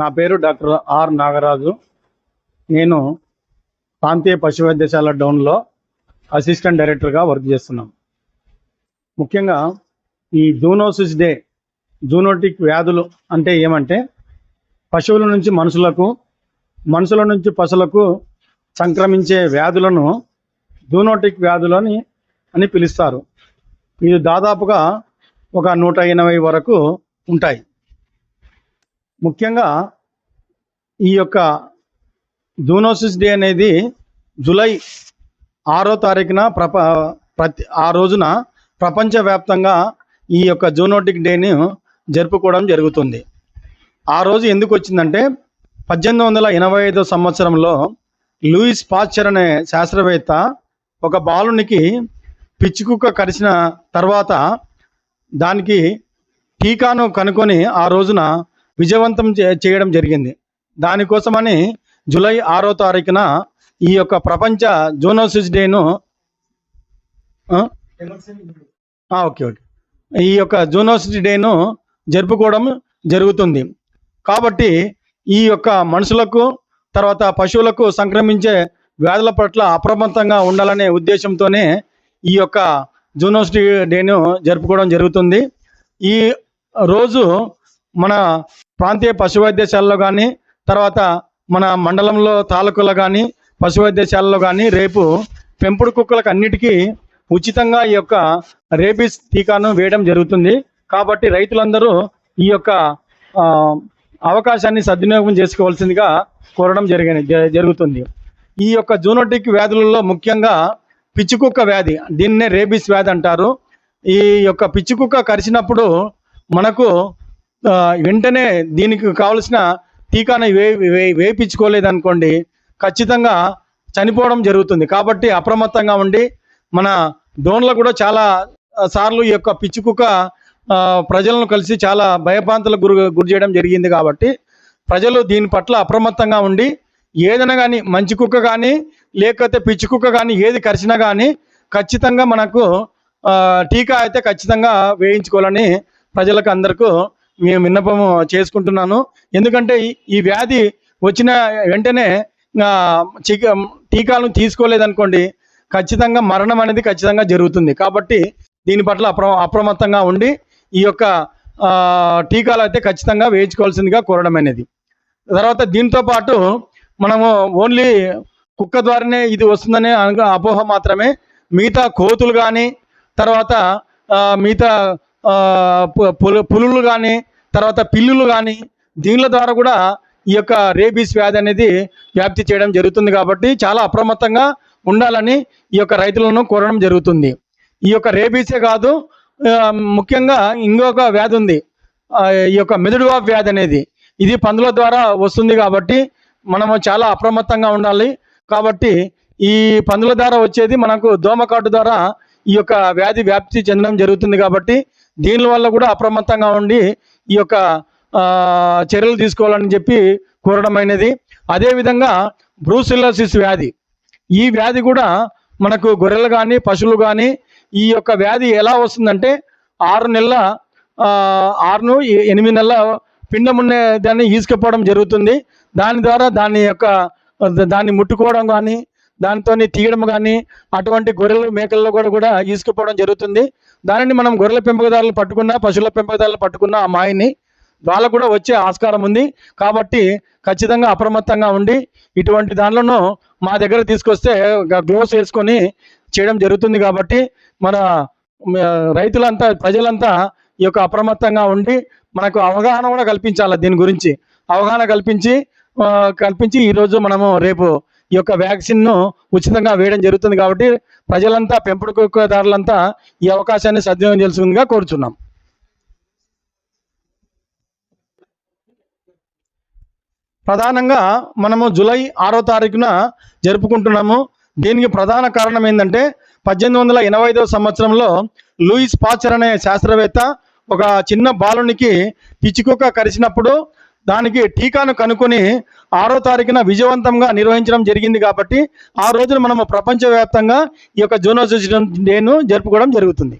నా పేరు doctor are Nagaraju. నేను ప్రాంతీయ పశు వైద్యశాల డౌన్లో అసిస్టెంట్ డైరెక్టర్గా వర్క్ చేస్తున్నాం. ముఖ్యంగా ఈ జూనోసిస్ డే జూనోటిక్ వ్యాధులు అంటే ఏమంటే పశువుల నుంచి మనుషులకు మనుషుల నుంచి పశువులకు సంక్రమించే వ్యాధులను జూనోటిక్ వ్యాధులని అని పిలుస్తారు. ఇది దాదాపుగా ఒక నూట ఎనభై వరకు ఉంటాయి. ముఖ్యంగా ఈ యొక్క జూనోసిస్ డే అనేది జూలై ఆరో తారీఖున ప్రప ప్రతి ఆ రోజున ప్రపంచవ్యాప్తంగా ఈ యొక్క జూనోటిక్ డేని జరుపుకోవడం జరుగుతుంది. ఆ రోజు ఎందుకు వచ్చిందంటే పద్దెనిమిది వందల ఎనభై ఐదో సంవత్సరంలో లూయిస్ పాశ్చర్ అనే శాస్త్రవేత్త ఒక బాలునికి పిచ్చికుక్క కరిచిన తర్వాత దానికి టీకాను కనుక్కొని ఆ రోజున విజయవంతం చే- చేయడం జరిగింది. దానికోసమని జూలై ఆరో తారీఖున ఈ యొక్క ప్రపంచ జూనోసిస్ డేను ఓకే ఓకే. ఈ యొక్క జూనోసిస్ డేను జరుపుకోవడం జరుగుతుంది. కాబట్టి ఈ యొక్క మనుషులకు తర్వాత పశువులకు సంక్రమించే వ్యాధుల పట్ల అప్రమత్తంగా ఉండాలనే ఉద్దేశంతోనే ఈ యొక్క జూనోసిటీ డేను జరుపుకోవడం జరుగుతుంది. ఈ రోజు మన ప్రాంతీయ పశు వైద్యశాలలో కానీ తర్వాత మన మండలంలో తాలూకులో కానీ పశు వైద్యశాలలో కానీ రేపు పెంపుడు కుక్కలకు అన్నిటికీ ఉచితంగా ఈ యొక్క రేబీస్ టీకాను వేయడం జరుగుతుంది. కాబట్టి రైతులందరూ ఈ యొక్క అవకాశాన్ని సద్వినియోగం చేసుకోవాల్సిందిగా కోరడం జరిగిన జ- జరుగుతుంది. ఈ యొక్క జూనోటిక్ వ్యాధులలో ముఖ్యంగా పిచ్చికుక్క వ్యాధి దీన్నే రేబీస్ వ్యాధి అంటారు. ఈ యొక్క పిచ్చికుక్క కరిచినప్పుడు మనకు వెంటనే దీనికి కావలసిన టీకాను వే వే- వేయించుకోలేదనుకోండి ఖచ్చితంగా చనిపోవడం జరుగుతుంది. కాబట్టి అప్రమత్తంగా ఉండి మన డోన్లో కూడా చాలా సార్లు ఈ యొక్క పిచ్చికుక్క ప్రజలను కలిసి చాలా భయభ్రాంతులకు గురి గురి చేయడం జరిగింది కాబట్టి ప్రజలు దీని పట్ల అప్రమత్తంగా ఉండి ఏదైనా కానీ మంచి కుక్క కానీ లేకపోతే పిచ్చి కుక్క కానీ ఏది కరిచినా కానీ ఖచ్చితంగా మనకు టీకా అయితే ఖచ్చితంగా వేయించుకోవాలని ప్రజలకు అందరికీ మేము విన్నపం చేసుకుంటున్నాను. ఎందుకంటే ఈ- ఈ వ్యాధి వచ్చిన వెంటనే టీకాలను తీసుకోలేదనుకోండి ఖచ్చితంగా మరణం అనేది ఖచ్చితంగా జరుగుతుంది. కాబట్టి దీని పట్ల అప్ర అప్రమత్తంగా ఉండి ఈ యొక్క టీకాలు అయితే ఖచ్చితంగా వేయించుకోవాల్సిందిగా కోరడం అనేది. తర్వాత దీంతో పాటు మనము ఓన్లీ కుక్క ద్వారానే ఇది వస్తుందనే అపోహ మాత్రమే మిగతా కోతులు కానీ తర్వాత మిగతా పులులు కానీ తర్వాత పిల్లులు కానీ దీనిల ద్వారా కూడా ఈ యొక్క రేబీస్ వ్యాధి అనేది వ్యాప్తి చేయడం జరుగుతుంది కాబట్టి చాలా అప్రమత్తంగా ఉండాలని ఈ యొక్క రైతులను కోరడం జరుగుతుంది. ఈ యొక్క రేబీసే కాదు ముఖ్యంగా ఇంకొక వ్యాధి ఉంది. ఈ యొక్క మెదడువాపు వ్యాధి అనేది. ఇది పందుల ద్వారా వస్తుంది కాబట్టి మనము చాలా అప్రమత్తంగా ఉండాలి. కాబట్టి ఈ పందుల ద్వారా వచ్చేది మనకు దోమకాటు ద్వారా ఈ యొక్క వ్యాధి వ్యాప్తి చెందడం జరుగుతుంది కాబట్టి దీని వల్ల కూడా అప్రమత్తంగా ఉండి ఈ యొక్క చర్యలు తీసుకోవాలని చెప్పి కోరడం అయినది. అదేవిధంగా బ్రూసిల్లోసిస్ వ్యాధి. ఈ వ్యాధి కూడా మనకు గొర్రెలు కానీ పశువులు కానీ ఈ యొక్క వ్యాధి ఎలా వస్తుందంటే ఆరు నెలల ఆరును ఎనిమిది నెలల పిండం ఉండే దాన్ని ఈసుకపోవడం జరుగుతుంది. దాని ద్వారా దాని యొక్క దాన్ని ముట్టుకోవడం కానీ దాంతో తీయడం కానీ అటువంటి గొర్రెలు మేకల్లో కూడా కూడా ఈసుకుపోవడం జరుగుతుంది. దానిని మనం గొర్రెల పెంపకదారులు పట్టుకున్న పశువుల పెంపకదారులు పట్టుకున్న ఆ మాయని వాళ్ళకు కూడా వచ్చే ఆస్కారం ఉంది. కాబట్టి ఖచ్చితంగా అప్రమత్తంగా ఉండి ఇటువంటి దానిలను మా దగ్గర తీసుకొస్తే గ్లోవ్స్ వేసుకొని చేయడం జరుగుతుంది కాబట్టి మన రైతులంతా ప్రజలంతా ఈ యొక్క అప్రమత్తంగా ఉండి మనకు అవగాహన కూడా కల్పించాలి దీని గురించి. అవగాహన కల్పించి కల్పించి ఈరోజు మనము రేపు ఈ యొక్క వ్యాక్సిన్ను ఉచితంగా వేయడం జరుగుతుంది కాబట్టి ప్రజలంతా పెంపుడుదారులంతా ఈ అవకాశాన్ని సద్వినియోగం చేసుకుందిగా కోరుచున్నాం. ప్రధానంగా మనము జూలై ఆరో తారీఖున జరుపుకుంటున్నాము. దీనికి ప్రధాన కారణం ఏంటంటే పద్దెనిమిది వందల ఎనభై ఐదవ సంవత్సరంలో లూయిస్ పాచర్ అనే శాస్త్రవేత్త ఒక చిన్న బాలునికి పిచ్చికుక్క కరిచినప్పుడు దానికి టీకాను కనుక్కొని ఆరో తారీఖున విజయవంతంగా నిర్వహించడం జరిగింది కాబట్టి ఆ రోజున మనము ప్రపంచవ్యాప్తంగా ఈ యొక్క జూనోసిస్ డేను జరుపుకోవడం జరుగుతుంది.